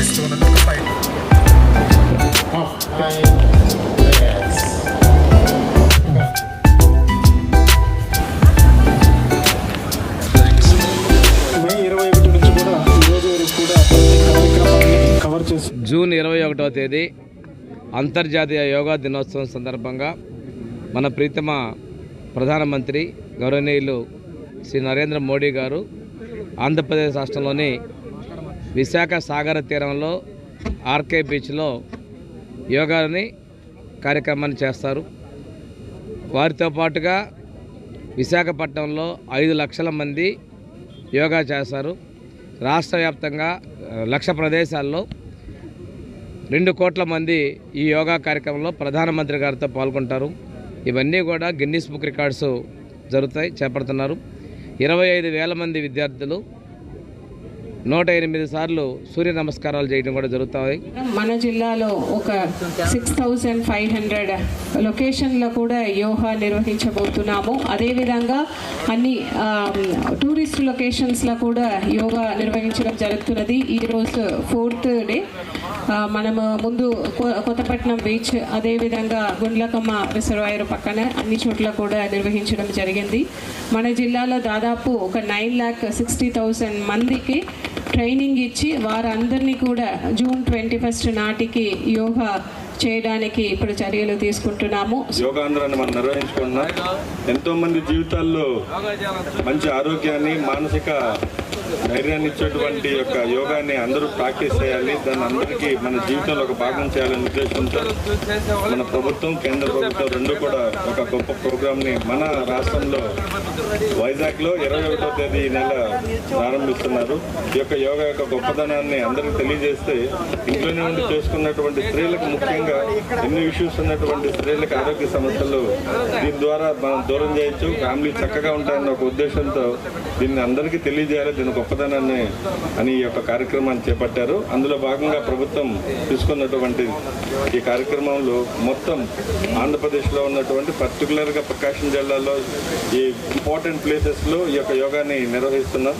this tune and fight. June ఇరవై ఒకటవ తేదీ అంతర్జాతీయ యోగా దినోత్సవం సందర్భంగా మన ప్రీతమ ప్రధానమంత్రి గౌరవనీయులు శ్రీ నరేంద్ర మోడీ గారు ఆంధ్రప్రదేశ్ రాష్ట్రంలోని విశాఖ సాగర తీరంలో ఆర్కే బీచ్లో యోగాని కార్యక్రమాన్ని చేస్తారు. వారితో పాటుగా విశాఖపట్నంలో ఐదు లక్షల మంది యోగా చేస్తారు. రాష్ట్ర వ్యాప్తంగా లక్ష ప్రదేశాల్లో రెండు కోట్ల మంది ఈ యోగా కార్యక్రమంలో ప్రధానమంత్రి గారితో పాల్గొంటారు. ఇవన్నీ కూడా గిన్నీస్ బుక్ రికార్డ్స్ జరుగుతాయి చేపడుతున్నారు. ఇరవై ఐదు వేల మంది విద్యార్థులు నూట ఎనిమిది సార్లు సూర్య నమస్కారాలు చేయడం కూడా జరుగుతాయి. మన జిల్లాలో ఒక సిక్స్ థౌజండ్ ఫైవ్ హండ్రెడ్ లొకేషన్లో కూడా యోగా నిర్వహించబోతున్నాము. అదేవిధంగా అన్ని టూరిస్ట్ లొకేషన్స్లో కూడా యోగా నిర్వహించడం జరుగుతున్నది. ఈరోజు ఫోర్త్ డే. మనము ముందు కొ- కొత్తపట్నం బీచ్ అదేవిధంగా గుండ్లకమ్మ రిజర్వాయర్ పక్కన అన్ని చోట్ల కూడా నిర్వహించడం జరిగింది. మన జిల్లాలో దాదాపు ఒక నైన్ ల్యాక్ సిక్స్టీ థౌసండ్ మందికి ట్రైనింగ్ ఇచ్చి వారందరినీ కూడా జూన్ ట్వంటీ ఫస్ట్ నాటికి యోగా చేయడానికి ఇప్పుడు చర్యలు తీసుకుంటున్నాము. యోగాంధ్రాన్ని మనం నిర్వహించుకుంటున్నాం. ఎంతో మంది జీవితాల్లో మంచి ఆరోగ్యాన్ని మానసిక ధైర్యాన్ని ఇచ్చేటువంటి యొక్క యోగాన్ని అందరూ ప్రాక్టీస్ చేయాలి. దాన్ని అందరికీ మన జీవితంలో ఒక భాగం చేయాలనే ఉద్దేశంతో మన ప్రభుత్వం కేంద్ర ప్రభుత్వం రెండు కూడా ఒక గొప్ప ప్రోగ్రామ్ని మన రాష్ట్రంలో వైజాగ్లో ఇరవై ఒకటో తేదీ ఈ నెల ప్రారంభిస్తున్నారు. ఈ యొక్క యోగా యొక్క గొప్పదనాన్ని అందరికి తెలియజేస్తే ఇంట్లోనే ఉండి చేసుకున్నటువంటి స్త్రీలకు ముఖ్యంగా ఎన్ని ఇష్యూస్ ఉన్నటువంటి స్త్రీలకు ఆరోగ్య సమస్యలు దీని ద్వారా మనం దూరం చేయొచ్చు. ఫ్యామిలీ చక్కగా ఉంటాయన్న ఒక ఉద్దేశంతో దీన్ని అందరికీ తెలియజేయాలి. దీనికి గొప్పదనాన్ని అని ఈ యొక్క కార్యక్రమాన్ని చేపట్టారు. అందులో భాగంగా ప్రభుత్వం తీసుకున్నటువంటి ఈ కార్యక్రమంలో మొత్తం ఆంధ్రప్రదేశ్లో ఉన్నటువంటి పర్టికులర్గా ప్రకాశం జిల్లాలో ఈ ఇంపార్టెంట్ ప్లేసెస్లో ఈ యొక్క యోగాని నిర్వహిస్తున్నాం.